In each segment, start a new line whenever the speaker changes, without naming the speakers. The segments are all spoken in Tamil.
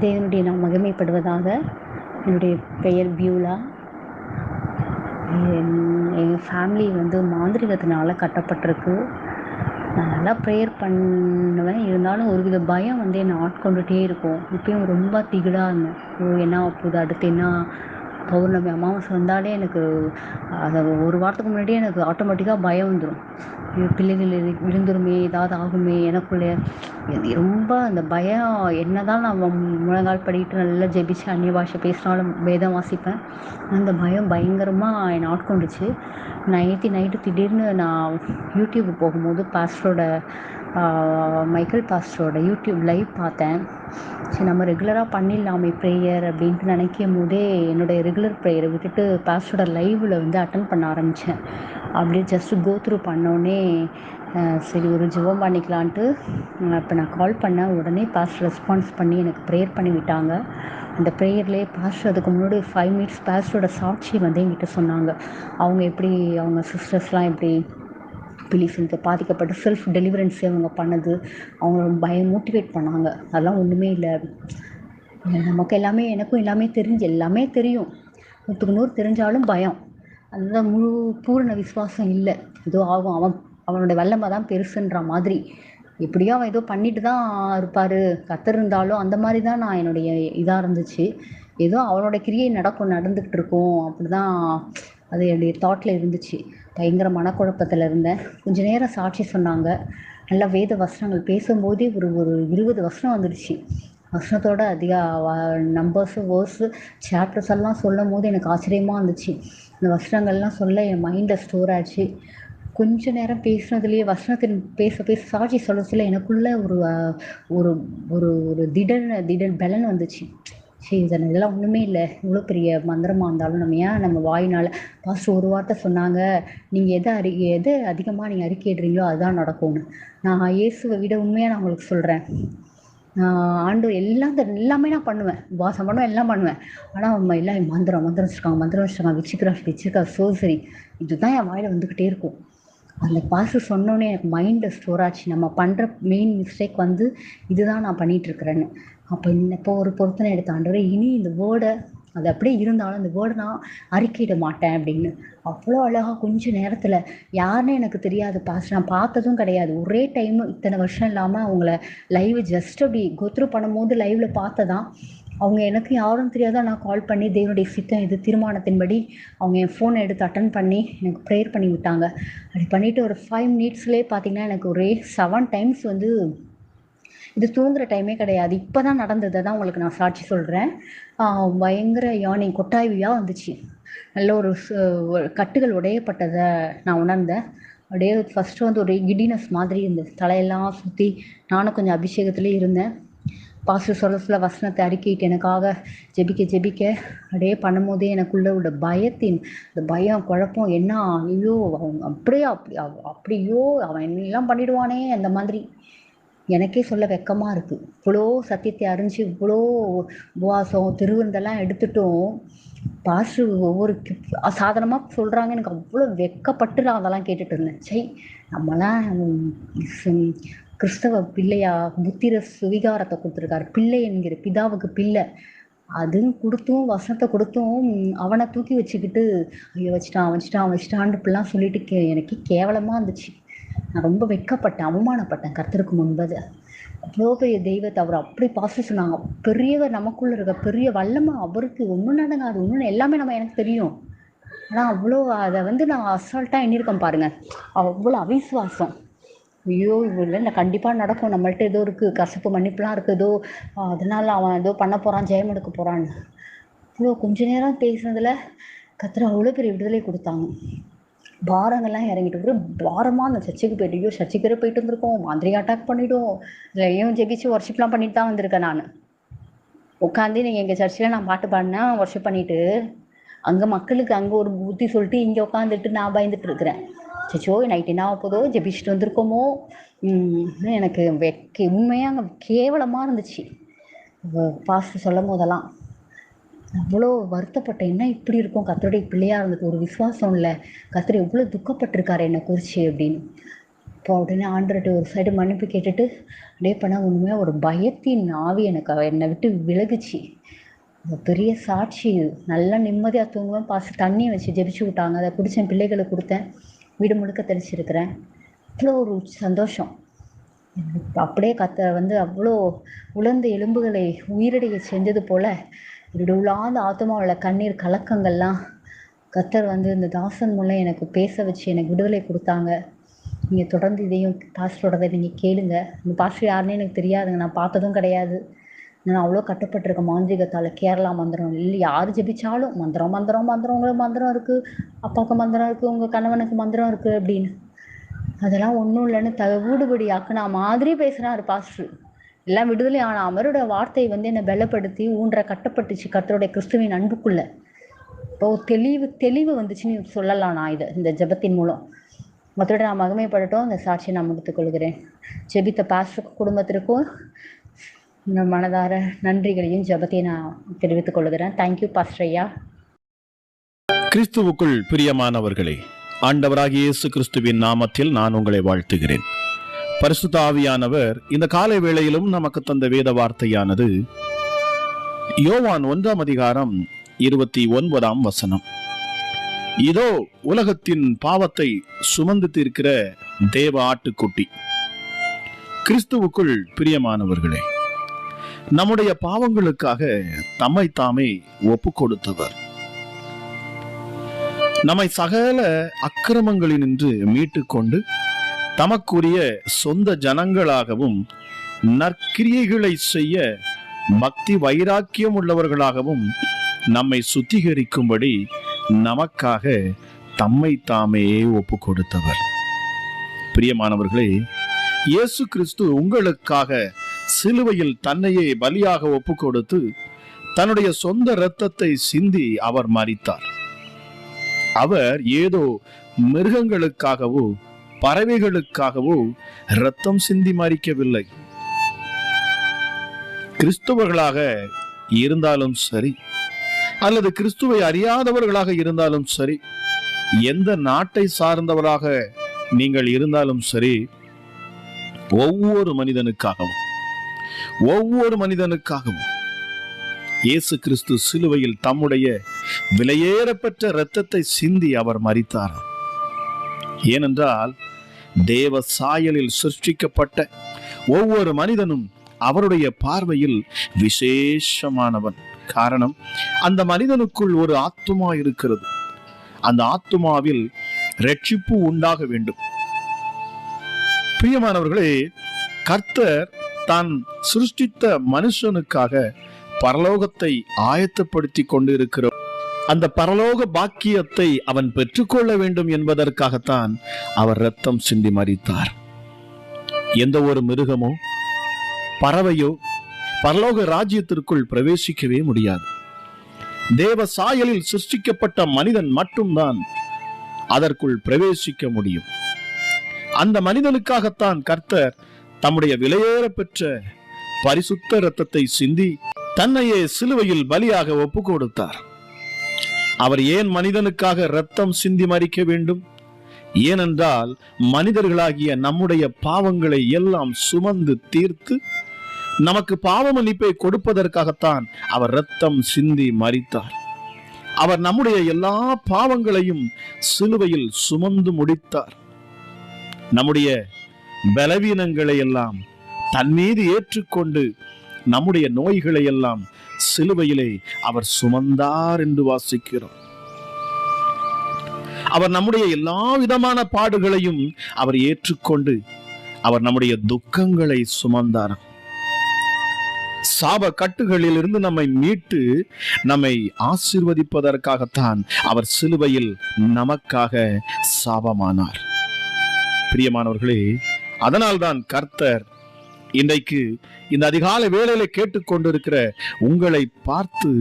தேவனுடைய நாம் மகிமைப்படுவதாக என்னுடைய பெயர் பியூலா. எங்கள் ஃபேமிலி வந்து மாந்திரிகத்தினால் கட்டப்பட்டிருக்கு. நான் நல்லா ப்ரேயர் பண்ணுவேன். இருந்தாலும் ஒரு வித பயம் வந்து என்னை ஆட்கொண்டுகிட்டே இருக்கும். இப்பயும் ரொம்ப திகிலாக இருந்தேன். ஓ என்ன போகுது? அடுத்து என்ன பௌர்ணமி அமாவாசை வந்தாலே எனக்கு அதை ஒரு வாரத்துக்கு முன்னாடியே எனக்கு ஆட்டோமேட்டிக்காக பயம் வந்துடும் ஐயோ பிள்ளைகள் விழுந்துருமே ஏதாவது ஆகுமே எனக்குள்ளே ரொம்ப அந்த பயம் என்ன தான் நான் முழங்கால் படிக்கிட்டு நல்லா ஜெபிச்சு அந்நிய பாஷை பேசினாலும் வேதம் வாசிப்பேன் அந்த பயம் பயங்கரமாக என்னை ஆட்கொண்டுச்சு நைட்டு நைட்டு திடீர்னு நான் யூடியூப் போகும்போது பாஸ்டரோட மைக்கேல் பாஸ்டரோட யூடியூப் லைவ் பார்த்தேன். சரி நம்ம ரெகுலராக பண்ணிடலாமே ப்ரேயர் அப்படின்ட்டு நினைக்கும் போதே என்னுடைய ரெகுலர் ப்ரேயரை விட்டுட்டு பாஸ்டரோட லைவில் வந்து அட்டன் பண்ண ஆரம்பித்தேன் அப்படியே ஜஸ்ட்டு கோத்ரூ பண்ணோடனே சரி ஒரு ஜெபம் பண்ணிக்கலான்ட்டு இப்போ நான் கால் பண்ணேன் உடனே பாஸ்டர் ரெஸ்பான்ஸ் பண்ணி எனக்கு ப்ரேயர் பண்ணி விட்டாங்க. அந்த ப்ரேயர்லேயே பாஸ்டர் அதுக்கு முன்னாடி ஃபைவ் மினிட்ஸ் பாஸ்டரோட சாட்சி வந்து என்கிட்ட சொன்னாங்க. அவங்க எப்படி அவங்க சிஸ்டர்ஸ்லாம் எப்படி பிலிஃபின்க்கு பாதிக்கப்பட்ட செல்ஃப் டெலிவரன்ஸே அவங்க பண்ணது அவங்க பயம் மோட்டிவேட் பண்ணாங்க. அதெல்லாம் ஒன்றுமே இல்லை. நமக்கு எல்லாமே எனக்கும் எல்லாமே தெரிஞ்சு எல்லாமே தெரியும். நூற்றுக்கு நூறு தெரிஞ்சாலும் பயம். அதுதான் முழு பூரண விசுவாசம் இல்லை. ஏதோ ஆகும். அவன் அவனோட வல்லமை தான் பெருசுன்ற மாதிரி. எப்படியோ அவன் ஏதோ பண்ணிட்டு தான் இருப்பார். கத்தர் இருந்தாலும் அந்த மாதிரி தான் நான் என்னுடைய இதாக இருந்துச்சு. ஏதோ அவனோட கிரியை நடக்கும் நடந்துக்கிட்டு இருக்கும். அப்படி தான் அது என்னுடைய தாட்டில் இருந்துச்சு. பயங்கர மனக்குழப்பத்தில் இருந்தேன். கொஞ்ச நேரம் சாட்சி சொன்னாங்க. நல்லா வேத வசனங்கள் பேசும்போதே ஒரு ஒரு இருபது வசனம் வந்துடுச்சு. வசனத்தோட அதிக நம்பர்ஸு வேர்ஸு சாப்டர்ஸ் எல்லாம் சொல்லும் போது எனக்கு ஆச்சரியமாக இருந்துச்சு. அந்த வசனங்கள்லாம் சொல்ல என் மைண்டில் ஸ்டோர் ஆச்சு. கொஞ்ச நேரம் பேசுனதுலேயே வசனத்தின் பேச பேச சாட்சி சொல்ல சொல்ல எனக்குள்ள ஒரு ஒரு ஒரு ஒரு திடன் திடன் பலன் வந்துச்சு. சரி இதெல்லாம் ஒன்றுமே இல்லை. இவ்வளோ பெரிய மந்திரமாக இருந்தாலும் நம்ம ஏன் நம்ம வாயினால் பாஸ்ட் ஒரு வார்த்தை சொன்னாங்க? நீங்கள் எதை அறி எதை அதிகமாக நீங்கள் அறிக்கையிடுறீங்களோ அதுதான் நடக்கும்னு. நான் இயேசுவை விட உண்மையாக நான் உங்களுக்கு சொல்கிறேன் ஆண்டு எல்லாம் எல்லாமே நான் பண்ணுவேன். வாசம் பண்ணுவேன் எல்லாம் பண்ணுவேன். ஆனால் அவங்க எல்லாம் மந்திரம் மந்திரம் வச்சுருக்காங்க மந்திரம் வச்சுருக்காங்க. விச்சிக்ராஃப்ட் விச்சிருக்காங்க சோசரி இதுதான் என் வாயில் வந்துக்கிட்டே இருக்கும். அந்த பாசு சொன்னோன்னே எனக்கு மைண்டில் ஸ்டோர் ஆச்சு. நம்ம பண்ணுற மெயின் மிஸ்டேக் வந்து இதுதான் நான் பண்ணிகிட்ருக்கிறேன்னு அப்போ இப்போ ஒரு பொருத்தனை எடுத்த ஆண்டவரே இனி இந்த வேர்டை அது அப்படியே இருந்தாலும் இந்த வேர்டை நான் அறிக்கையிட மாட்டேன் அப்படின்னு. அவ்வளோ அழகாக கொஞ்சம் நேரத்தில் யாருன்னு எனக்கு தெரியாது பாஸ் நான் பார்த்ததும் கிடையாது. ஒரே டைம் இத்தனை வருஷம் இல்லாமல் அவங்கள லைவ் ஜஸ்ட் அப்படி கோத்ரூ பண்ணும்போது லைவில் பார்த்ததான் அவங்க எனக்கு யாரும் தெரியாதா நான் கால் பண்ணி தேவனுடைய சித்தம் இது தீர்மானத்தின்படி அவங்க என் ஃபோனை எடுத்து அட்டன் பண்ணி எனக்கு ப்ரேயர் பண்ணி விட்டாங்க. அப்படி பண்ணிவிட்டு ஒரு ஃபைவ் மினிட்ஸ்லேயே பார்த்தீங்கன்னா எனக்கு ஒரே செவன் டைம்ஸ் வந்து இது தூங்குற டைமே கிடையாது. இப்போ தான் நடந்ததை தான் உங்களுக்கு நான் சாட்சி சொல்கிறேன் பயங்கர யானை கொட்டாய்வியாக வந்துச்சு. நல்ல ஒரு கட்டுகள் உடையப்பட்டதை நான் உணர்ந்தேன். அப்படியே ஃபஸ்ட்டு வந்து ஒரு கிடினஸ் மாதிரி இருந்தது. தலையெல்லாம் சுற்றி நானும் கொஞ்சம் அபிஷேகத்துலேயே இருந்தேன். பாசு சொல்ல சொல்ல வசனத்தை அறிக்கிட்டு எனக்காக ஜெபிக்க ஜெபிக்க அப்படியே பண்ணும்போதே எனக்குள்ள உள்ள பயத்தின் இந்த பயம் குழப்பம் என்ன ஐயோ அவங்க அப்படியே அப்படி அப்படியோ அவன் என்னெல்லாம் பண்ணிடுவானே அந்த மாதிரி. எனக்கே சொல்ல வெக்கமாக இருக்குது இவ்வளோ சத்தியத்தை அறிஞ்சு இவ்வளோ உபவாசம் திருவிருந்தெல்லாம் எடுத்துட்டும் பாஸ்டர் ஒவ்வொரு சாதனமாக சொல்கிறாங்க எனக்கு அவ்வளோ வெக்கப்பட்டு நான் அதெல்லாம் கேட்டுட்டு இருந்தேன். சை நம்மளாம் கிறிஸ்தவ பிள்ளையா புத்திர சுவிகாரத்தை கொடுத்துருக்காரு. பிள்ளை என்கிற பிதாவுக்கு பிள்ளை. அதுவும் கொடுத்தும் வசனத்தை கொடுத்தும் அவனை தூக்கி வச்சுக்கிட்டு ஐயோ வச்சுட்டான் வச்சுட்டான் வச்சுட்டான்னு இப்படிலாம் சொல்லிட்டு கே எனக்கு கேவலமாக இருந்துச்சு. நான் ரொம்ப வெட்கப்பட்டேன் அவமானப்பட்டேன் கர்த்தருக்கு முன்பது. அவ்வளோ பெரிய தெய்வத்தை அவர் அப்படி பாச சொன்னாங்க. பெரியவர் நமக்குள்ள இருக்க பெரிய வல்லமை அவருக்கு ஒன்றும் நடங்காது ஒன்று எல்லாமே நம்ம எனக்கு தெரியும். ஆனால் அவ்வளோ அதை வந்து நான் அசால்ட்டாக எண்ணியிருக்கேன் பாருங்கள் அவ்வளோ அவிசுவாசம். ஐயோ இவ்வளோ இல்லை. கண்டிப்பாக நடக்கும். நம்மள்ட்ட ஏதோ இருக்குது கசப்பு மன்னிப்புலாம் இருக்குது ஏதோ அதனால அவன் ஏதோ பண்ண போகிறான் ஜெயம் எடுக்க போகிறான்னு இவ்வளோ கொஞ்ச நேரம் பேசுனதில் கத்திர அவ்வளோ பெரிய விடுதலை கொடுத்தாங்க. பாரங்கள்லாம் இறங்கிட்டு ஒரு பாரமாக அந்த சர்ச்சுக்கு போயிட்டு ஐயோ சர்ச்சுக்கு வேறு போயிட்டு வந்திருக்கோம். மாதிரி அட்டாக் பண்ணிவிடும் இதையும் ஜெபிச்சு ஒர்ஷிப்லாம் பண்ணிட்டு தான் வந்திருக்கேன் நான். உட்காந்து நீங்கள் எங்கள் சர்ச்சில் நான் பாட்டு பாடினேன் ஒர்ஷிப் பண்ணிவிட்டு அங்கே மக்களுக்கு அங்கே ஒரு புத்தி சொல்லிட்டு இங்கே உட்காந்துட்டு நான் பயந்துட்டு இருக்கிறேன். சச்சோ நைட் என்ன ஆக போதோ? ஜெபிச்சுட்டு வந்திருக்கோமோ? எனக்கு வெக்க உண்மையாக அங்கே கேவலமாக இருந்துச்சு. பாஸ்ட் சொல்லும் போதெல்லாம். அவ்வளோ வருத்தப்பட்டேன் என்ன இப்படி இருக்கும்? கத்தருடைய பிள்ளையாக இருந்தது. ஒரு விசுவாசம் இல்லை. கத்தர் எவ்வளோ துக்கப்பட்டிருக்காரு என்னை குறிச்சி அப்படின்னு. அப்போ உடனே ஆண்டர்கிட்ட ஒரு சைடு மன்னிப்பு கேட்டுட்டு அப்படியே பண்ணால் உண்மையாக ஒரு பயத்தின் ஆவி எனக்கு என்னை விட்டு விலகுச்சு. பெரிய சாட்சி நல்லா நிம்மதியாக தூங்குவேன். பாசி தண்ணியை வச்சு ஜெபிச்சு விட்டாங்க. அதை குடித்தேன் பிள்ளைகளுக்கு கொடுத்தேன். வீடு முழுக்க தெளிச்சிருக்கிறேன். அவ்வளோ ஒரு சந்தோஷம். அப்படியே கத்த வந்து அவ்வளோ உலர்ந்த எலும்புகளை உயிரடைய செஞ்சது போல் என்னுடைய உள்ளார்ந்த ஆத்மாவில் கண்ணீர் கலக்கங்கள்லாம் கத்தர் வந்து இந்த தாசன் மூலம் எனக்கு பேச வச்சு எனக்கு விடுதலை கொடுத்தாங்க. நீங்கள் தொடர்ந்து இதையும் பாஸ்டரோடதை நீங்கள் கேளுங்க. இந்த பாஸ்டர் யாருன்னு எனக்கு தெரியாதுங்க. நான் பார்த்ததும் கிடையாது. நான் அவ்வளோ கட்டுப்பட்டிருக்க மாந்திரிகத்தால் கேரளா மந்திரம் இல்லை யார் ஜெபிச்சாலும் மந்திரம் மந்திரம் மந்திரம் உங்களுக்கு மந்திரம் இருக்குது அப்பாவுக்கு மந்திரம் இருக்குது உங்கள் கணவனுக்கு மந்திரம் இருக்குது அப்படின்னு. அதெல்லாம் ஒன்றும் இல்லைன்னு தவிடுபடி ஆக்குனா மாதிரி பேசுகிறாரு பாஸ்டர். எல்லாம் விடுதலை ஆன அவரோட வார்த்தை வந்து என்னை பலப்படுத்தி ஊன்ற கட்டப்பட்டுச்சு கர்த்தருடைய கிறிஸ்துவின் அன்புக்குள்ள. இப்போ தெளிவு தெளிவு வந்துச்சுன்னு சொல்லலாம் நான் இதை இந்த ஜெபத்தின் மூலம். மற்றோட நான் மகிமைப்படட்டும் இந்த சாட்சியை நான் முடித்துக் கொள்கிறேன். ஜெபித்த பாஸ்டருக்கு குடும்பத்திற்கும் மனதார நன்றிகளையும் ஜெபத்தையும் நான் தெரிவித்துக் கொள்கிறேன். தேங்க்யூ பாஸ்டர் ஐயா.
கிறிஸ்துவுக்குள் பிரியமானவர்களே ஆண்டவராகிய இயேசு கிறிஸ்துவின் நாமத்தில் நான் உங்களை வாழ்த்துகிறேன். பரிசுத்தாவியானவர் இந்த காலை வேளையிலும் நமக்கு தந்த வேத வார்த்தையானது யோவான் ஒன்றாம் அதிகாரம் இருபத்தி ஒன்பதாம் வசனம். இதோ உலகத்தின் பாவத்தை சுமந்து தீர்க்கிற தேவ ஆட்டுக்குட்டி. கிறிஸ்துவுக்குள் பிரியமானவர்களே நம்முடைய பாவங்களுக்காக தம்மை தாமே ஒப்பு கொடுத்தவர் நம்மை சகல அக்கிரமங்களினின்று மீட்டுக்கொண்டு தமக்குரிய சொந்த ஜனங்களாகவும் நற்கிரியைகளை செய்ய பக்தி வைராக்கியம் உள்ளவர்களாகவும் நம்மை சுத்திகரிக்கும்படி நமக்காக தம்மை தாமே ஒப்பு கொடுத்தவர் பிரியமானவர்களே இயேசு கிறிஸ்து உங்களுக்காக சிலுவையில் தன்னையே பலியாக ஒப்பு கொடுத்து தன்னுடைய சொந்த இரத்தத்தை சிந்தி அவர் மறித்தார் அவர் ஏதோ மிருகங்களுக்காகவோ பறவைகளுக்காகவோ இரத்தம் சிந்தி மறிக்கவில்லை கிறிஸ்துவர்களாக இருந்தாலும் சரி அல்லது கிறிஸ்துவை அறியாதவர்களாக இருந்தாலும் சரி எந்த நாட்டை சார்ந்தவராக நீங்கள் இருந்தாலும் சரி ஒவ்வொரு மனிதனுக்காகவும் ஒவ்வொரு மனிதனுக்காகவும் இயேசு கிறிஸ்து சிலுவையில் தம்முடைய விலையேறப்பெற்ற இரத்தத்தை சிந்தி அவர் மறித்தார் ஏனென்றால் தேவ சாயலில் சிருஷ்டிக்கப்பட்ட ஒவ்வொரு மனிதனும் அவருடைய பார்வையில் விசேஷமானவன். காரணம் அந்த மனிதனுக்குள் ஒரு ஆத்துமா இருக்கிறது. அந்த ஆத்துமாவில் ரட்சிப்பு உண்டாக வேண்டும். பிரியமானவர்களே கர்த்தர் தான் சிருஷ்டித்த மனுஷனுக்காக பரலோகத்தை ஆயத்தப்படுத்தி கொண்டிருக்கிற அந்த பரலோக பாக்கியத்தை அவன் பெற்றுக்கொள்ள வேண்டும் என்பதற்காகத்தான் அவர் ரத்தம் சிந்தி மறித்தார் எந்த ஒரு மிருகமோ பறவையோ பரலோக ராஜ்யத்திற்குள் பிரவேசிக்கவே முடியாது. தேவ சாயலில் சிருஷ்டிக்கப்பட்ட மனிதன் மட்டும்தான் அதற்குள் பிரவேசிக்க முடியும். அந்த மனிதனுக்காகத்தான் கர்த்தர் தம்முடைய விலையேற பெற்ற பரிசுத்த இரத்தத்தை சிந்தி தன்னையே சிலுவையில் பலியாக ஒப்பு கொடுத்தார் அவர் ஏன் மனிதனுக்காக இரத்தம் சிந்தி மறிக்க வேண்டும்? ஏனென்றால் மனிதர்களாகிய நம்முடைய பாவங்களை எல்லாம் சுமந்து தீர்த்து நமக்கு பாவ மன்னிப்பை கொடுப்பதற்காகத்தான் அவர் இரத்தம் சிந்தி மறித்தார் அவர் நம்முடைய எல்லா பாவங்களையும் சிலுவையில் சுமந்து முடித்தார். நம்முடைய பலவீனங்களை எல்லாம் தன் மீது ஏற்றுக்கொண்டு நம்முடைய நோய்களை எல்லாம் சிலுவையிலே அவர் சுமந்தார் என்று வாசிக்கிறோம். அவர் நம்முடைய எல்லா விதமான பாடுகளையும் அவர் ஏற்றுக்கொண்டு அவர் நம்முடைய துக்கங்களை சுமந்தார். சாப கட்டுகளில் இருந்து நம்மை மீட்டு நம்மை ஆசிர்வதிப்பதற்காகத்தான் அவர் சிலுவையில் நமக்காக சாபமானார். பிரியமானவர்களே அதனால்தான் கர்த்தர் இன்றைக்கு இந்த அதிகால வேளையில கேட்டுக்கொண்டிருக்கிற உங்களை பார்த்து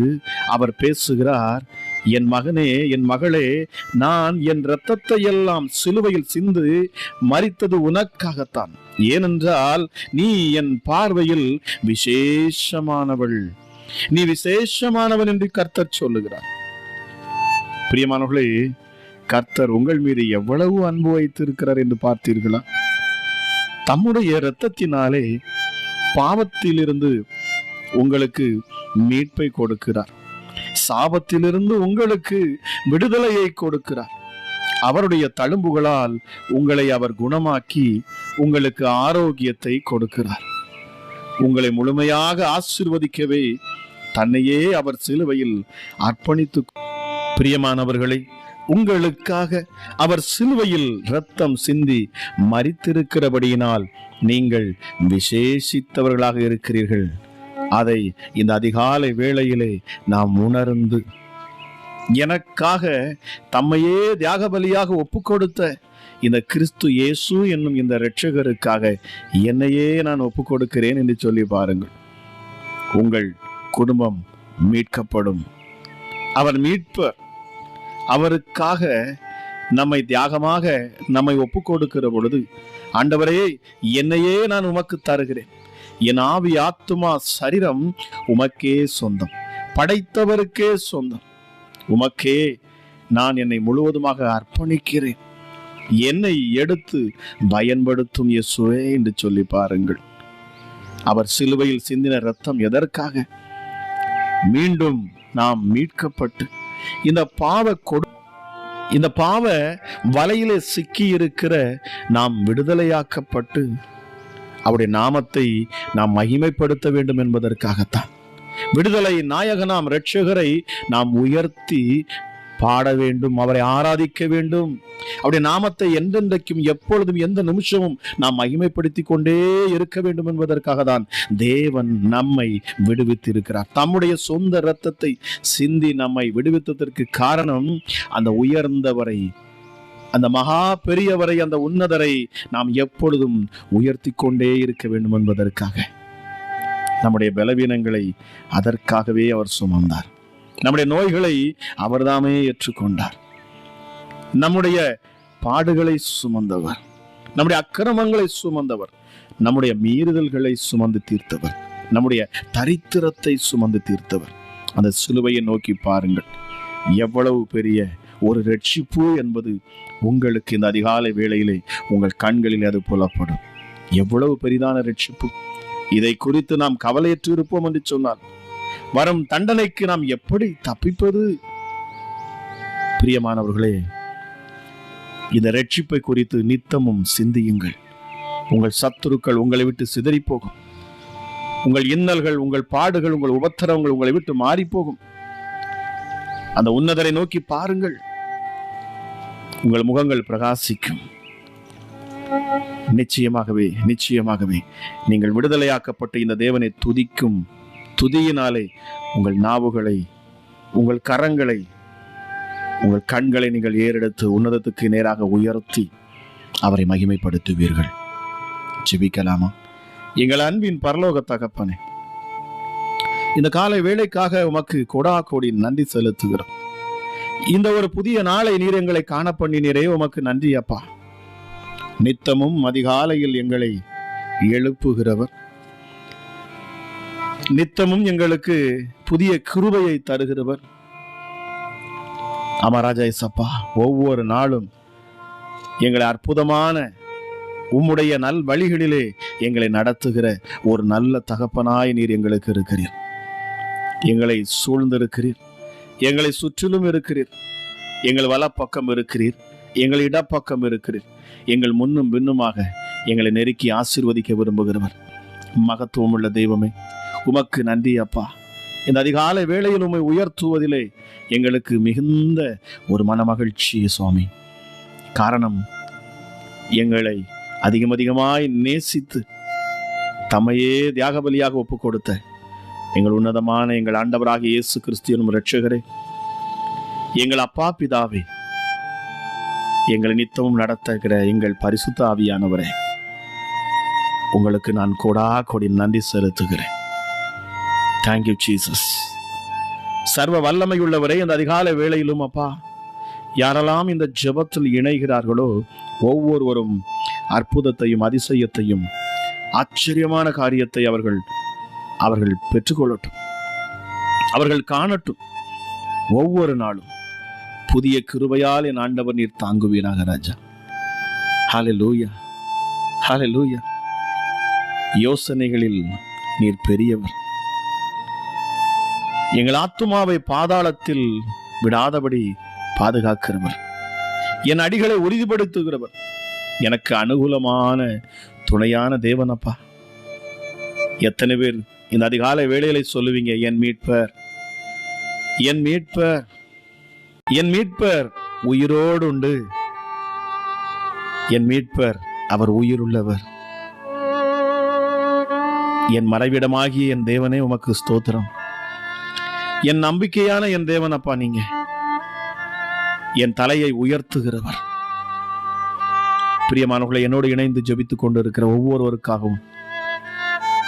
அவர் பேசுகிறார் என் மகனே என் மகளே நான் என் இரத்தத்தை எல்லாம் சிலுவையில் சிந்து மறித்தது உனக்காகத்தான். ஏனென்றால் நீ என் பார்வையில் விசேஷமானவள். நீ விசேஷமானவன் என்று கர்த்தர் சொல்லுகிறார். பிரியமானவர்களே கர்த்தர் உங்கள் மீது எவ்வளவு அன்பு வைத்திருக்கிறார் என்று பார்த்தீர்களா? தம்முடைய இரத்தத்தினாலே பாவத்திலிருந்து உங்களுக்கு மீட்பை கொடுக்கிறார். சாபத்திலிருந்து உங்களுக்கு விடுதலையை கொடுக்கிறார். அவருடைய தழும்புகளால் உங்களை அவர் குணமாக்கி உங்களுக்கு ஆரோக்கியத்தை கொடுக்கிறார். உங்களை முழுமையாக ஆசிர்வதிக்கவே தன்னையே அவர் சிலுவையில் அர்ப்பணித்து பிரியமானவர்களை உங்களுக்காக அவர் சிலுவையில் ரத்தம் சிந்தி மறித்திருக்கிறபடியினால் நீங்கள் விசேஷித்தவர்களாக இருக்கிறீர்கள். அதை இந்த அதிகாலை வேளையிலே நாம் உணர்ந்து எனக்காக தம்மையே தியாக பலியாக ஒப்பு கொடுத்த இந்த கிறிஸ்து இயேசு என்னும் இந்த இரட்சகருக்காக என்னையே நான் ஒப்பு கொடுக்கிறேன் என்று சொல்லி பாருங்கள். உங்கள் குடும்பம் மீட்கப்படும். அவர் மீட்பர் அவருக்காக நம்மை தியாகமாக நம்மை ஒப்பு கொடுக்கிற பொழுது ஆண்டவரே என்னையே நான் உமக்கு தருகிறேன். என் ஆவி ஆத்துமா சரீரம் உமக்கே சொந்தம். படைத்தவருக்கே சொந்தம். உமக்கே நான் என்னை முழுவதுமாக அர்ப்பணிக்கிறேன். என்னை எடுத்து பயன்படுத்தும் இயேசுவே என்று சொல்லி பாருங்கள். அவர் சிலுவையில் சிந்தின ரத்தம் எதற்காக? மீண்டும் நாம் மீட்கப்பட்டு இந்த பாவ கொடு இந்த பாவ வலையிலே சிக்கி இருக்கிற நாம் விடுதலையாக்கப்பட்டு அவருடைய நாமத்தை நாம் மகிமைப்படுத்த வேண்டும் என்பதற்காகத்தான். விடுதலை நாயகனாம் ரட்சகரை நாம் உயர்த்தி பாட வேண்டும் அவரை ஆராதிக்க வேண்டும். அவருடைய நாமத்தை என்றென்றைக்கும் எப்பொழுதும் எந்த நிமிஷமும் நாம் மகிமைப்படுத்தி கொண்டே இருக்க வேண்டும் என்பதற்காக தான் தேவன் நம்மை விடுவித்திருக்கிறார். தம்முடைய சொந்த இரத்தத்தை சிந்தி நம்மை விடுவித்ததற்கு காரணம் அந்த உயர்ந்தவரை அந்த மகா பெரியவரை அந்த உன்னதரை நாம் எப்பொழுதும் உயர்த்தி கொண்டே இருக்க வேண்டும் என்பதற்காக. நம்முடைய பலவீனங்களை அதற்காகவே அவர் சுமந்தார். நம்முடைய நோய்களை அவர்தாமே ஏற்றுக்கொண்டார். நம்முடைய பாடுகளை சுமந்தவர். நம்முடைய அக்கிரமங்களை சுமந்தவர். நம்முடைய மீறுதல்களை சுமந்து தீர்த்தவர். நம்முடைய தரித்திரத்தை சுமந்து தீர்த்தவர். அந்த சிலுவையை நோக்கி பாருங்கள். எவ்வளவு பெரிய ஒரு ரட்சிப்பு என்பது உங்களுக்கு இந்த அதிகாலை வேளையிலே உங்கள் கண்களில் அது புலப்படும். எவ்வளவு பெரிதான ரட்சிப்பு. இதை குறித்து நாம் கவலையற்று இருப்போம் என்று சொன்னார் வரும் தண்டனைக்கு நாம் எப்படி தப்பிப்பது? பிரியமானவர்களே இந்த ரட்சிப்பை குறித்து நித்தமும் சிந்தியுங்கள். உங்கள் சத்துருக்கள் உங்களை விட்டு சிதறி போகும் உங்கள் இன்னல்கள் உங்கள் பாடுகள் உங்கள் உபத்திரவங்கள் உங்களை விட்டு மாறி போகும் அந்த உன்னதரை நோக்கி பாருங்கள். உங்கள் முகங்கள் பிரகாசிக்கும். நிச்சயமாகவே நிச்சயமாகவே நீங்கள் விடுதலையாக்கப்பட்டு இந்த தேவனை துதிக்கும் துதியினாலே உங்கள் நாவுகளை உங்கள் கரங்களை உங்கள் கண்களை நீங்கள் ஏறெடுத்து உன்னதத்துக்கு நேராக உயர்த்தி அவரை மகிமைப்படுத்துவீர்கள். ஜெபிக்கலாமா? எங்கள் அன்பின் பரலோக தகப்பனே இந்த காலை வேலைக்காக உமக்கு கொடா கோடி நன்றி செலுத்துகிறோம். இந்த ஒரு புதிய நாளை நீர் எங்களை காண பண்ணினீரே உமக்கு நன்றி அப்பா. நித்தமும் அதிகாலையில் எங்களை எழுப்புகிறவர். நித்தமும் எங்களுக்கு புதிய கிருபையை தருகிறவர். அமராஜா இசப்பா ஒவ்வொரு நாளும் எங்களை அற்புதமான உம்முடைய நல் வழிகளிலே எங்களை நடத்துகிற ஒரு நல்ல தகப்பனாய் நீர் எங்களுக்கு இருக்கிறீர். எங்களை சூழ்ந்திருக்கிறீர். எங்களை சுற்றிலும் இருக்கிறீர். எங்கள் வலப்பக்கம் இருக்கிறீர். எங்கள் இடப்பக்கம் இருக்கிறீர். எங்கள் முன்னும் பின்னுமாக எங்களை நெருக்கி ஆசீர்வதிக்க விரும்புகிறவர். மகத்துவமுள்ள தெய்வமே உமக்கு நன்றி அப்பா. இந்த அதிகாலை வேளையில் உண்மை உயர்த்துவதிலே எங்களுக்கு மிகுந்த ஒரு மனமகிழ்ச்சி சுவாமி. காரணம் எங்களை அதிகம் அதிகமாய் நேசித்து தம்மையே தியாகபலியாக ஒப்புக் ஒப்பு கொடுத்த எங்கள் உன்னதமான எங்கள் ஆண்டவராக இயேசு கிறிஸ்தியனும் ரட்சகரே எங்கள் அப்பா பிதாவே எங்களை நித்தமும் நடத்துகிற எங்கள் பரிசுத்த ஆவியானவரே உங்களுக்கு நான் கொடா கொடி நன்றி செலுத்துகிறேன். தேங்க்யூ ஜீசஸ் சர்வ வல்லமையுள்ளவரே இந்த அதிகாலை வேளையிலும் அப்பா யாரெல்லாம் இந்த ஜெபத்தில் இணைகிறார்களோ ஒவ்வொருவரும் அற்புதத்தையும் அதிசயத்தையும் ஆச்சரியமான காரியத்தை அவர்கள் அவர்கள் பெற்றுக்கொள்ளட்டும். அவர்கள் காணட்டும். ஒவ்வொரு நாளும் புதிய கிருபையால் என் ஆண்டவர் நீர் தாங்குவீராக ராஜா. ஹாலே லூயா ஹாலே லூயா யோசனைகளில் நீர் பெரியவர். எங்கள் ஆத்துமாவை பாதாளத்தில் விடாதபடி பாதுகாக்கிறவர். என் அடிகளை உறுதிப்படுத்துகிறவர். எனக்கு அனுகூலமான துணையான தேவனப்பா. எத்தனை பேர் இந்த அதிகாலை வேலைகளை சொல்லுவீங்க என் மீட்பர் என் மீட்பர் என் மீட்பர் உயிரோடு உண்டு என் மீட்பர் அவர் உயிருள்ளவர். என் மறைவிடமாகிய என் தேவனே உமக்கு ஸ்தோத்திரம். என் நம்பிக்கையான என் தேவனப்பா நீங்க. என் தலையை உயர்த்துகிறவர். பிரியமானவர்களை என்னோடு இணைந்து ஜெபித்துக் கொண்டிருக்கிற ஒவ்வொருவருக்காகவும்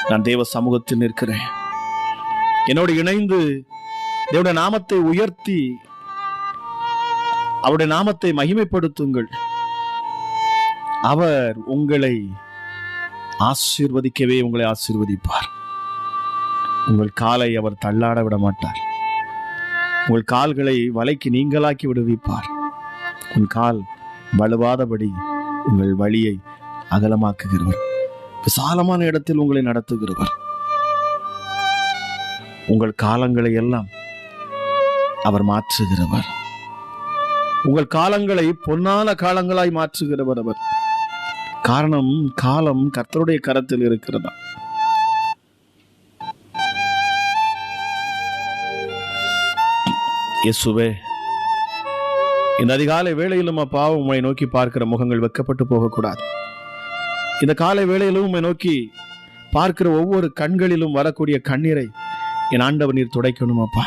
நான் தேவ சமூகத்தில் நிற்கிறேன். என்னோடு இணைந்து தேவட நாமத்தை உயர்த்தி அவருடைய நாமத்தை மகிமைப்படுத்துங்கள். அவர் உங்களை ஆசீர்வதிக்கவே உங்களை ஆசீர்வதிப்பார். உங்கள் காலை அவர் தள்ளாட விட மாட்டார். உங்கள் கால்களை வலைக்கு நீங்களாக்கி விடுவிப்பார். உன் கால் வலுவாதபடி உங்கள் வழியை அகலமாக்குகிறவர். விசாலமான இடத்தில் உங்களை நடத்துகிறவர். உங்கள் காலங்களை எல்லாம் அவர் மாற்றுகிறவர். உங்கள் காலங்களை பொன்னான காலங்களாய் மாற்றுகிறவர் அவர். காரணம் காலம் கர்த்தருடைய கரத்தில் இருக்கிறதா? இயேசுவே இந்த அதிகாலை வேளையிலும் அப்பா உம்மை நோக்கி பார்க்கிற முகங்கள் வெக்கப்பட்டு போகக்கூடாது. இந்த காலை வேளையிலும் உம்மை நோக்கி பார்க்கிற ஒவ்வொரு கண்களிலும் வரக்கூடிய கண்ணீரை என் ஆண்டவர் நீர் துடைக்கணும் அப்பா.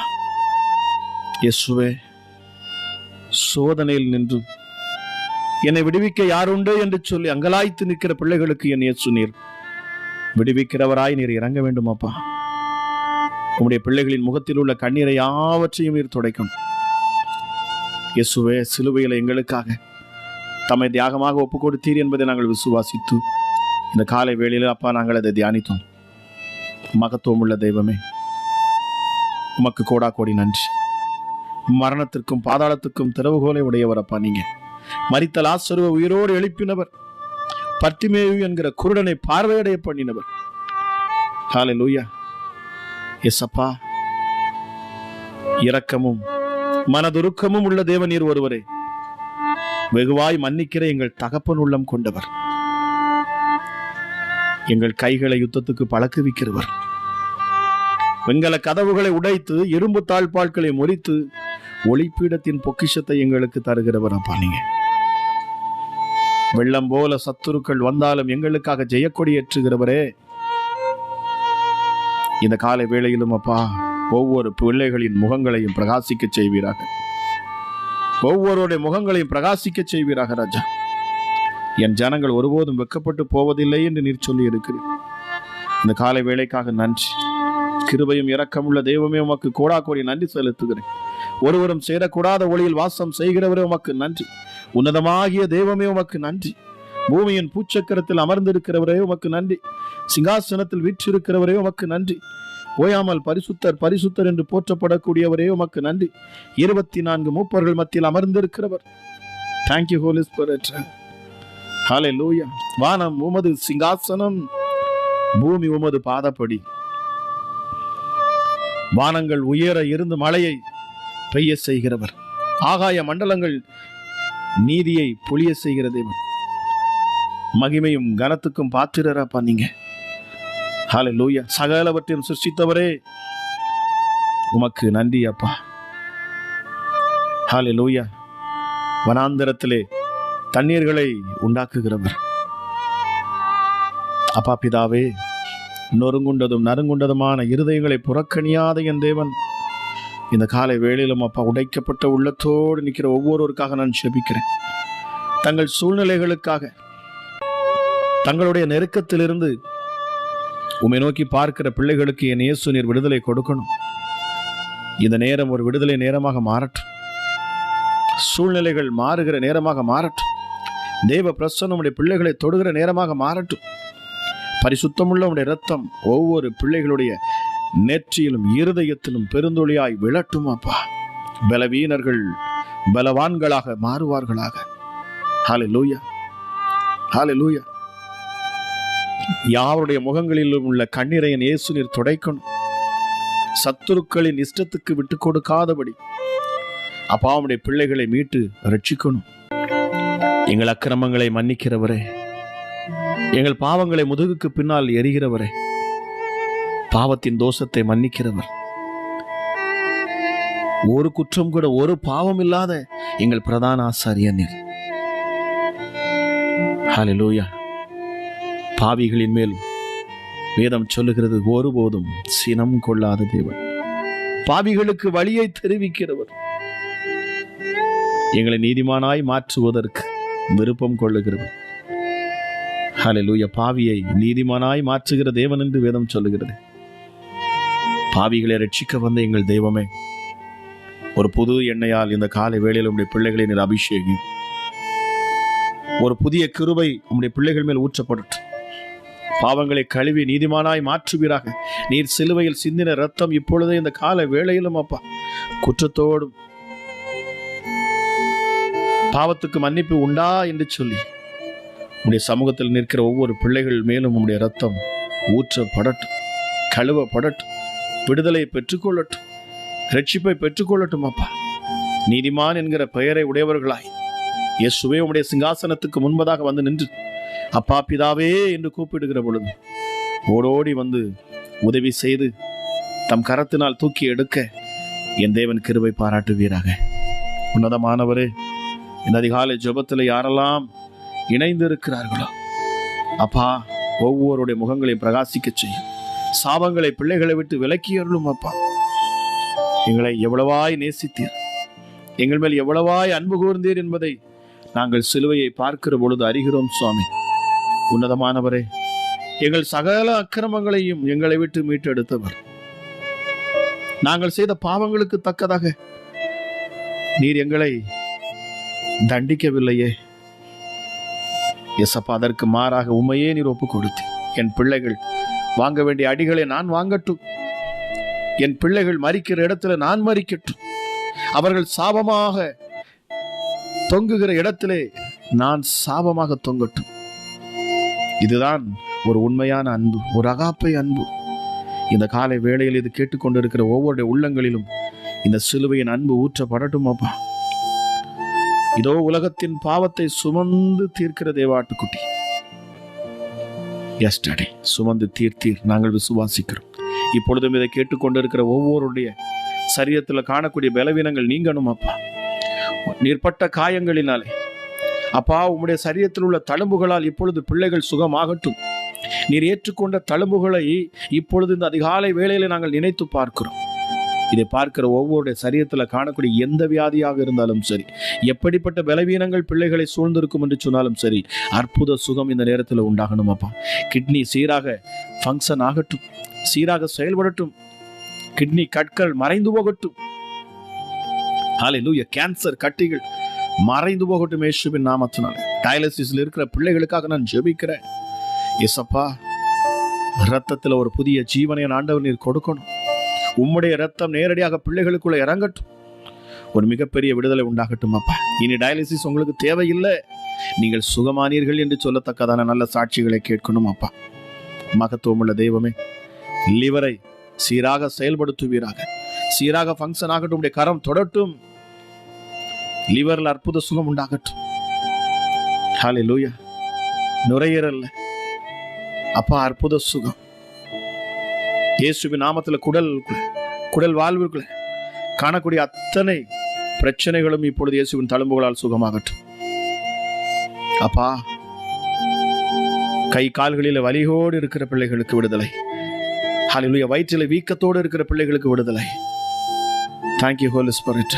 இயேசுவே சோதனையில் நின்று என்னை விடுவிக்க யாருண்டு என்று சொல்லி அங்கலாய்த்து நிற்கிற பிள்ளைகளுக்கு என் இயேசு நீர் விடுவிக்கிறவராய் நீர் இறங்க வேண்டும் அப்பா. உம்முடைய பிள்ளைகளின் முகத்தில் உள்ள கண்ணீரை யாவற்றையும் நீர் துடைக்கும். இயேசுவே சிலுவையில் எங்களுக்காக தம்மை தியாகமாக ஒப்பு கொடுத்தீர் என்பதை நாங்கள் விசுவாசித்து இந்த காலை வேளையில் அப்பா நாங்கள் அதை தியானித்தோம். மகத்துவம் உள்ள தெய்வமே உமக்கு கோடா கோடி நன்றி. மரணத்திற்கும் பாதாளத்துக்கும் திறவுகோலை உடையவர் அப்பா நீங்க. மரித்த லாசருவ உயிரோடு எழுப்பினவர். பட்டிமேயு என்கிற குருடனை பார்வையடைய பண்ணினவர். காலை லூயா எசப்பா இரக்கமும் மனதுருக்கமும் உள்ள தேவநீர் ஒருவரே. வெகுவாய் மன்னிக்கிற எங்கள் தகப்பன் உள்ளம் கொண்டவர். எங்கள் கைகளை யுத்தத்துக்கு பழக்குவிக்கிறவர். வெண்கல கதவுகளை உடைத்து இரும்பு தாழ்பாட்களை முறித்து ஒளிப்பீடத்தின் பொக்கிஷத்தை எங்களுக்கு தருகிறவர் அப்பா நீங்க. வெள்ளம் போல சத்துருக்கள் வந்தாலும் எங்களுக்காக ஜெயக்கொடி ஏற்றுகிறவரே இந்த காலை வேளையிலும் அப்பா ஒவ்வொரு பிள்ளைகளின் முகங்களையும் பிரகாசிக்க செய்வீராக. ஒவ்வொருடைய முகங்களையும் பிரகாசிக்க செய்வீராக ராஜா. என் ஜனங்கள் ஒருபோதும் வெக்கப்பட்டு போவதில்லை என்று நீர் சொல்லி இருக்கிறேன் இந்த காலை வேளைக்காக நன்றி. கிருபையும் இரக்கமுள்ள தெய்வமே உமக்கு கோடா கோடி நன்றி செலுத்துகிறேன். ஒருவரும் சேரக்கூடாத ஒளியில் வாசம் செய்கிறவரே உமக்கு நன்றி. உன்னதமாகிய தெய்வமே உமக்கு நன்றி. பூமியின் பூச்சக்கரத்தில் அமர்ந்திருக்கிறவரே உமக்கு நன்றி. சிங்காசனத்தில் வீற்றிருக்கிறவரே உமக்கு நன்றி. ஓயாமல் பரிசுத்தர் பரிசுத்தர் என்று போற்றப்படக்கூடியவரே உமக்கு நன்றி. இருபத்தி நான்கு மூப்பர்கள் மத்தியில் அமர்ந்திருக்கிறவர். Thank you holy spirit hallelujah வானம் உமது சிங்காசனம் பூமி உமது பாதப்படி. வானங்கள் உயர இருந்து மழையை பெய்ய செய்கிறவர். ஆகாய மண்டலங்கள் நீதியை பொழிய செய்கிற தேவன். மகிமையும் கனத்துக்கும் பாத்திரரப்பா நீங்க. ஹாலே லூயா சகலவற்றையும் சிருஷ்டித்தவரே. உமக்கு நன்றி அப்பா. ஹாலே லூயா வனாந்தரத்திலே தண்ணீர்களை உண்டாக்குகிறவர். அப்பா பிதாவே நொறுங்குண்டதும் நறுங்குண்டதுமான இருதயங்களை புறக்கணியாத என் தேவன் இந்த காலை வேளையிலும் அப்பா உடைக்கப்பட்ட உள்ளத்தோடு நிற்கிற ஒவ்வொருவருக்காக நான் செபிக்கிறேன். தங்கள் சூழ்நிலைகளுக்காக தங்களுடைய நெருக்கத்திலிருந்து உம்மை நோக்கி பார்க்கிற பிள்ளைகளுக்கு என் இயேசு நீர் விடுதலை கொடுக்கணும். இந்த நேரம் ஒரு விடுதலை நேரமாக மாறட்டும். சூழ்நிலைகள் மாறுகிற நேரமாக மாறட்டும். தேவ பிரசன்னம் உடைய பிள்ளைகளை தொடுகிற நேரமாக மாறட்டும். பரிசுத்தமுள்ள உடைய ரத்தம் ஒவ்வொரு பிள்ளைகளுடைய நெற்றியிலும் இருதயத்திலும் பெருந்தொழியாய் விழட்டும் அப்பா. பலவீனர்கள் பலவான்களாக மாறுவார்களாக. ஹாலே லூயா ஹாலே லூயா யாருடைய முகங்களிலும் உள்ள கண்ணீரை இயேசு நீர் துடைக்கணும். சத்துருக்களின் இஷ்டத்துக்கு விட்டு கொடுக்காதபடி அப்பா அவனுடைய பிள்ளைகளை மீட்டு ரட்சிக்கணும் எங்கள் அக்கிரமங்களை மன்னிக்கிறவரே எங்கள் பாவங்களை முதுகுக்கு பின்னால் எரிகிறவரே பாவத்தின் தோஷத்தை மன்னிக்கிறவர். ஒரு குற்றம் கூட ஒரு பாவம் இல்லாத எங்கள் பிரதான ஆசாரியர் நீர். ஹalleluya. பாவிகளின் மேல் வேதம் சொல்லுகிறது ஒருபோதும் சினம் கொள்ளாத தேவன். பாவிகளுக்கு வழியை தெரிவிக்கிறவர். எங்களை நீதிமானாய் மாற்றுவதற்கு விருப்பம் கொள்ளுகிறவர். ஹலலூய பாவியை நீதிமானாய் மாற்றுகிற தேவன் என்று வேதம் சொல்லுகிறது. பாவிகளை ரட்சிக்க வந்த எங்கள் தெய்வமே ஒரு புது எண்ணெயால் இந்த காலை வேளையில் உடைய பிள்ளைகளை நீர் அபிஷேகி. ஒரு புதிய கிருபை உம்முடைய பிள்ளைகள் மேல் ஊற்றப்படட்டும். பாவங்களை கழுவி நீதிமானாய் மாற்றுவீராக. நீர் சிலுவையில் சிந்தின ரத்தம் இப்பொழுதே இந்த கால வேளையிலும் அப்பா. குற்றத்தோடும் பாவத்துக்கு மன்னிப்பு உண்டா என்று சொல்லி. உடைய சமூகத்தில் நிற்கிற ஒவ்வொரு பிள்ளைகள் மேலும் உடைய ரத்தம் ஊற்றப்படட்டும் கழுவப்படட்டும் விடுதலை பெற்றுக்கொள்ளட்டும் ரட்சிப்பை பெற்றுக்கொள்ளட்டும் அப்பா. நீதிமான் என்கிற பெயரை உடையவர்களாய். இயேசுவே உடைய சிங்காசனத்துக்கு முன்பதாக வந்து நின்று அப்பா பிதாவே என்று கூப்பிடுகிற பொழுது ஓடோடி வந்து உதவி செய்து தம் கரத்தினால் தூக்கி எடுக்க என் தேவன் கிருவை பாராட்டுவீராக. உன்னதமானவரே இந்த அதிகாலை ஜெபத்தில் யாரெல்லாம் இணைந்து இருக்கிறார்களோ அப்பா ஒவ்வொருடைய முகங்களையும் பிரகாசிக்கச் செய்யும். சாபங்களை பிள்ளைகளை விட்டு விலக்கி அருளும் அப்பா. எங்களை எவ்வளவாய் நேசித்தீர். எங்கள் மேல் எவ்வளவாய் அன்பு கூர்ந்தீர் என்பதை நாங்கள் சிலுவையை பார்க்கிற பொழுது அறிகிறோம் சுவாமி. உன்னதமானவரே எங்கள் சகல அக்கிரமங்களையும் எங்களை விட்டு மீட்டெடுத்தவர். நாங்கள் செய்த பாவங்களுக்கு தக்கதாக நீர் எங்களை தண்டிக்கவில்லையே. எசப்பா அதற்கு மாறாக உமையே நீர் ஒப்பு கொடுத்து என் பிள்ளைகள் வாங்க வேண்டிய அடிகளை நான் வாங்கட்டும். என் பிள்ளைகள் மறிக்கிற இடத்துல நான் மறிக்கட்டும் அவர்கள் சாபமாக தொங்குகிற இடத்திலே நான் சாபமாக தொங்கட்டும். இதுதான் ஒரு உண்மையான அன்பு ஒரு அகாப்பை அன்பு. இந்த காலை வேளையில் இது கேட்டுக்கொண்டிருக்கிற ஒவ்வொரு உள்ளங்களிலும் இந்த சிலுவையின் அன்பு ஊற்றப்படட்டும் அப்பா. இதோ உலகத்தின் பாவத்தை சுமந்து தீர்க்கிற தேவாட்டுக்குட்டி எஸ்டடி சுமந்து தீர்த்தீர் நாங்கள் விசுவாசிக்கிறோம். இப்பொழுதும் இதை கேட்டுக்கொண்டிருக்கிற ஒவ்வொருடைய சரீரத்தில் காணக்கூடிய பலவீனங்கள் நீங்கணும் அப்பா. நீர்பட்ட காயங்களினாலே அப்பா உம்முடைய சரீரத்தில் உள்ள தழும்புகளால் இப்பொழுது பிள்ளைகள் சுகமாகட்டும். நீர் ஏற்றுக்கொண்ட தழும்புகளை இப்பொழுது இந்த அதிகாலை வேளையில நாங்கள் நினைத்து பார்க்கிறோம். இதை பார்க்கிற ஒவ்வொருடைய சரீரத்தில் காணக்கூடிய எந்த வியாதியாக இருந்தாலும் சரி எப்படிப்பட்ட பலவீனங்கள் பிள்ளைகளை சூழ்ந்திருக்கும் என்று சொன்னாலும் சரி அற்புத சுகம் இந்த நேரத்தில் உண்டாகணும் அப்பா. கிட்னி சீராக ஃபங்க்ஷன் ஆகட்டும் சீராக செயல்படட்டும். கிட்னி கற்கள் மறைந்து போகட்டும். ஹalleluya கேன்சர் கட்டிகள் மறைந்து போகட்டும் இயேசுவின் நாமத்தினால. டயாலிசிஸ்ல இருக்கிற பிள்ளைகளுக்காக நான் ஜெபிக்கிறேன். எசப்பா ரத்தத்துல ஒரு புதிய ஜீவனை ஆண்டவர் நீர் கொடுக்கணும். உம்முடைய ரத்தம் நேரடியாக பிள்ளைகளுக்குள்ள இறங்கட்டும். ஒரு மிகப்பெரிய விடுதலை உண்டாகட்டும் அப்பா. இனி டயாலிசிஸ் உங்களுக்கு தேவையில்லை. நீங்கள் சுகமானீர்கள் என்று சொல்லத்தக்கதான நல்ல சாட்சிகளை கேட்கணும் அப்பா. மகத்துவமுள்ள தெய்வமே லிவரை சீராக செயல்படுத்துவீராக. சீராக ஃபங்க்ஷன் ஆகட்டும் உடைய கரம் தொடட்டும். லிவர்ல அற்புத சுகம் உண்டாகட்டும். ஹாலே லூயா நுரையீரல்ல அப்பா அற்புத சுகம். இயேசுவின் நாமத்துல குடல் குடல் வாழ்வுக்குள்ள காணக்கூடிய அத்தனை பிரச்சனைகளும் இப்பொழுது இயேசுவின் தழும்புகளால் சுகமாகட்டும். அப்பா கை கால்களில் வலியோடு இருக்கிற பிள்ளைகளுக்கு விடுதலை. ஹalleluya வயிற்றில வீக்கத்தோடு இருக்கிற பிள்ளைகளுக்கு விடுதலை. தேங்க்யூ ஹோல் ஸ்பிரிட்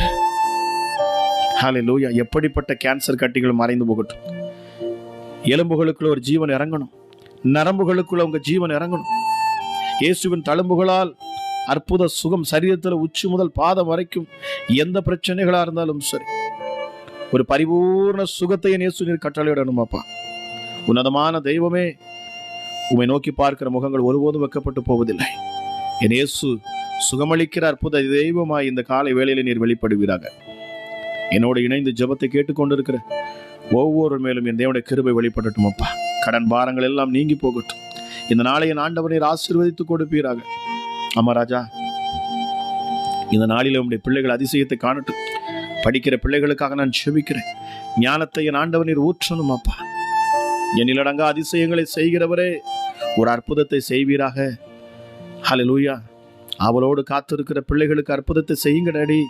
ஹalleluya. எப்படிப்பட்ட கேன்சர் கட்டிகள் மறைந்து போகட்டும். எலும்புகளுக்குள்ள ஒரு ஜீவன் இறங்கணும். நரம்புகளுக்குள்ள உங்க ஜீவன் இறங்கணும். இயேசுவின் தழும்புகளால் அற்புத சுகம் சரீரத்தில் உச்சி முதல் பாதம் வரைக்கும் எந்த பிரச்சனைகளா இருந்தாலும் சரி ஒரு பரிபூர்ண சுகத்தை என் இயேசு நீர் கட்டளையிடணுமாப்பா உன்னதமான தெய்வமே உம்மை நோக்கி பார்க்கிற முகங்கள் ஒருபோதும் வைக்கப்பட்டு போவதில்லை. என் இயேசு சுகமளிக்கிற அற்புத தெய்வமாய் இந்த காலை வேளையில் நீர் வெளிப்படுவீராக. என்னோடு இணைந்து ஜெபத்தை கேட்டுக்கொண்டிருக்கிற ஒவ்வொரு மேலும் என் தேவனுடைய கிருபை வெளிப்படட்டும் அப்பா. கடன் பாரங்கள் எல்லாம் நீங்கி போகட்டும். இந்த நாளை என் ஆண்டவனை ஆசீர்வதித்து கொடுப்பீராக. ஆமா ராஜா. இந்த நாளில் உங்களுடைய பிள்ளைகள் அதிசயத்தை காணட்டும். படிக்கிற பிள்ளைகளுக்காக நான் செபிக்கிறேன் ஞானத்தை என் ஆண்டவனீர் ஊற்றணும் அப்பா. என்னிலடங்கா அதிசயங்களை செய்கிறவரே ஒரு அற்புதத்தை செய்வீராக. ஹலலூயா அவளோடு காத்திருக்கிற பிள்ளைகளுக்கு அற்புதத்தை செய்யுங்க டாடி.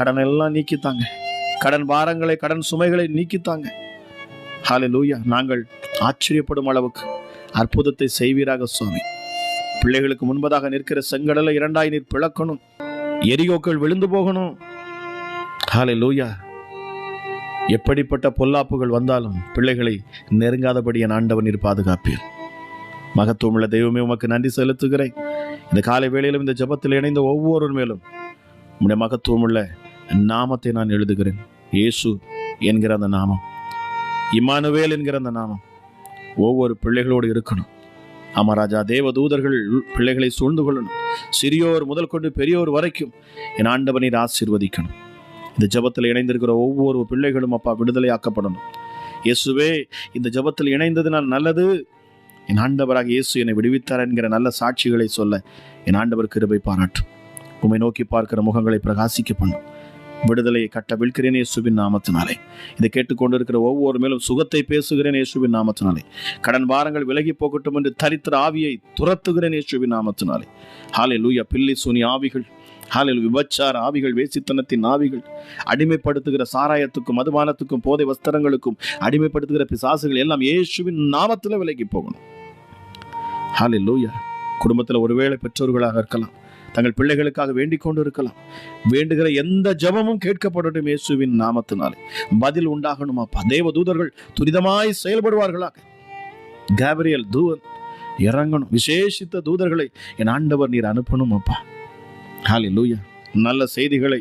கடன் எல்லாம் நீக்கித்தாங்க. கடன் பாரங்களை கடன் சுமைகளை நீக்கித்தாங்க. ஹalleluya நாங்கள் ஆச்சரியப்படும் அளவுக்கு அற்புதத்தை செய்வீராக சுவாமி. பிள்ளைகளுக்கு முன்பதாக நிற்கிற செங்கடலை இரண்டாய் நீர் பிளக்கணும். எரியோக்கள் விழுந்து போகணும். ஹalleluya எப்படிப்பட்ட பொல்லாப்புகள் வந்தாலும் பிள்ளைகளை நெருங்காதபடி என் ஆண்டவன் நீர் பாதுகாப்பீர். மகத்துவமுள்ள தெய்வமே உமக்கு நன்றி செலுத்துகிறேன். இந்த காலை வேளையிலும் இந்த ஜெபத்தில் இணைந்த ஒவ்வொரு மேலும் உம்முடைய மகத்துவமுள்ள நாமத்தை நான் எழுதுகிறேன். இயேசு என்கிற அந்த நாமம். இமானுவேல் என்கிற அந்த நாமம். ஒவ்வொரு பிள்ளைகளோடு இருக்கணும். அமராஜா தேவ தூதர்கள் பிள்ளைகளை சூழ்ந்து கொள்ளணும். சிறியோர் முதல் கொண்டு பெரியோர் வரைக்கும் என் ஆண்டவனை ஆசீர்வதிக்கணும். இந்த ஜெபத்தில் இணைந்திருக்கிற ஒவ்வொரு பிள்ளைகளும் அப்பா விடுதலையாக்கப்படணும். இயேசுவே இந்த ஜெபத்தில் இணைந்ததுனால் நல்லது. என் ஆண்டவராக இயேசு என்னை விடுவித்தார் என்கிற நல்ல சாட்சிகளை சொல்ல என் ஆண்டவர் கிருபை பாராட்டும். உண்மை நோக்கி பார்க்கிற முகங்களை பிரகாசிக்க பண்ணும் விடுதலையை கட்ட விழ்கிறேன் இயேசுவின் நாமத்தினாலே. இதை கேட்டுக்கொண்டிருக்கிற ஒவ்வொரு மேலும் சுகத்தை பேசுகிறேன் இயேசுவின் நாமத்தினாலே. கடன் பாரங்கள் விலகி போகட்டும் என்று தரித்திர ஆவியை துரத்துகிறேன் இயேசுவின் நாமத்தினாலே. ஹாலே லூயா பில்லி சுனி ஆவிகள் ஹாலில் விபச்சார ஆவிகள் வேசித்தனத்தின் ஆவிகள் அடிமைப்படுத்துகிற சாராயத்துக்கும் மதுபானத்துக்கும் போதை வஸ்திரங்களுக்கும் அடிமைப்படுத்துகிற பிசாசுகள் எல்லாம் இயேசுவின் நாமத்தில் விலகி போகணும். ஹாலில் லூயா குடும்பத்தில் ஒருவேளை பெற்றோர்களாக இருக்கலாம். தங்கள் பிள்ளைகளுக்காக வேண்டிக் கொண்டு இருக்கலாம் வேண்டுகிற எந்த ஜெபமும் கேட்கப்படட்டும் இயேசுவின் நாமத்தினாலே. பதில் உண்டாகணும் அப்பா தேவ தூதர்கள் துரிதமாய் செயல்படுவார்களாக. கேப்ரியல் தூவன் இறங்கணும். விசேஷித்த தூதர்களை என் ஆண்டவர் நீர் அனுப்பணும் அப்பா ஹாலி லூயா நல்ல செய்திகளை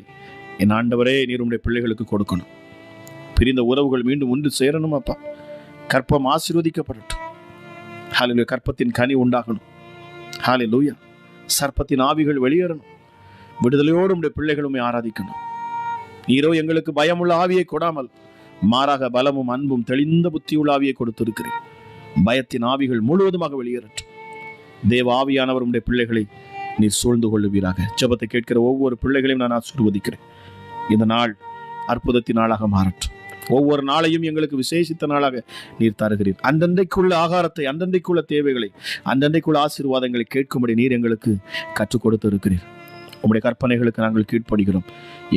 என் ஆண்டவரே நீர் உடைய பிள்ளைகளுக்கு கொடுக்கணும். பிரிந்த உறவுகள் மீண்டும் ஒன்று சேரணும் அப்பா கற்பம் ஆசீர்வதிக்கப்படட்டும். ஹாலில் கற்பத்தின் கனி உண்டாகணும். ஹாலி லூயா சர்ப்பத்தின் ஆவிகள் வெளியேறணும். விடுதலையோடு உடைய பிள்ளைகளுமே ஆராதிக்கணும். நீரோ எங்களுக்கு பயமுள்ள ஆவியை கொடாமல் மாறாக பலமும் அன்பும் தெளிந்த புத்தியுள்ள ஆவியை கொடுத்திருக்கிறேன். பயத்தின் ஆவிகள் முழுவதுமாக வெளியேறட்டும். தேவ ஆவியானவர் உடைய பிள்ளைகளை நீர் சூழ்ந்து கொள்ளுவீராக. ஜபத்தை கேட்கிற ஒவ்வொரு பிள்ளைகளையும் நான் ஆசீர்வதிக்கிறேன். இந்த நாள் அற்புதத்தின் நாளாக மாறட்டும். ஒவ்வொரு நாளையும் எங்களுக்கு விசேஷித்த நாளாக நீர் தருகிறீர். அந்தந்தைக்குள்ள ஆகாரத்தை அந்தந்தைக்குள்ள தேவைகளை அந்தந்தைக்குள்ள ஆசீர்வாதங்களை கேட்கும்படி நீர் எங்களுக்கு கற்றுக் கொடுத்து இருக்கிறீர் உம்முடைய கற்பனைகளுக்கு நாங்கள் கீழ்ப்படுகிறோம்.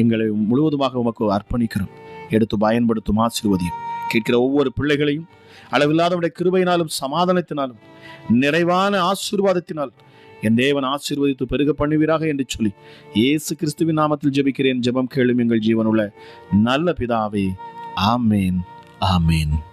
எங்களை முழுவதுமாக உமக்கு அர்ப்பணிக்கிறோம். எடுத்து பயன்படுத்தும் ஆசீர்வதியும். கேட்கிற ஒவ்வொரு பிள்ளைகளையும் அளவில்லாதவுடைய கிருபையினாலும் சமாதானத்தினாலும் நிறைவான ஆசீர்வாதத்தினால் என் தேவன் ஆசீர்வதித்து பெருக பண்ணுவீராக என்று சொல்லி இயேசு கிறிஸ்துவின் நாமத்தில் ஜெபிக்கிறேன். ஜெபம் கேளும் எங்கள் ஜீவனுள்ள நல்ல பிதாவே
Amen. Amen.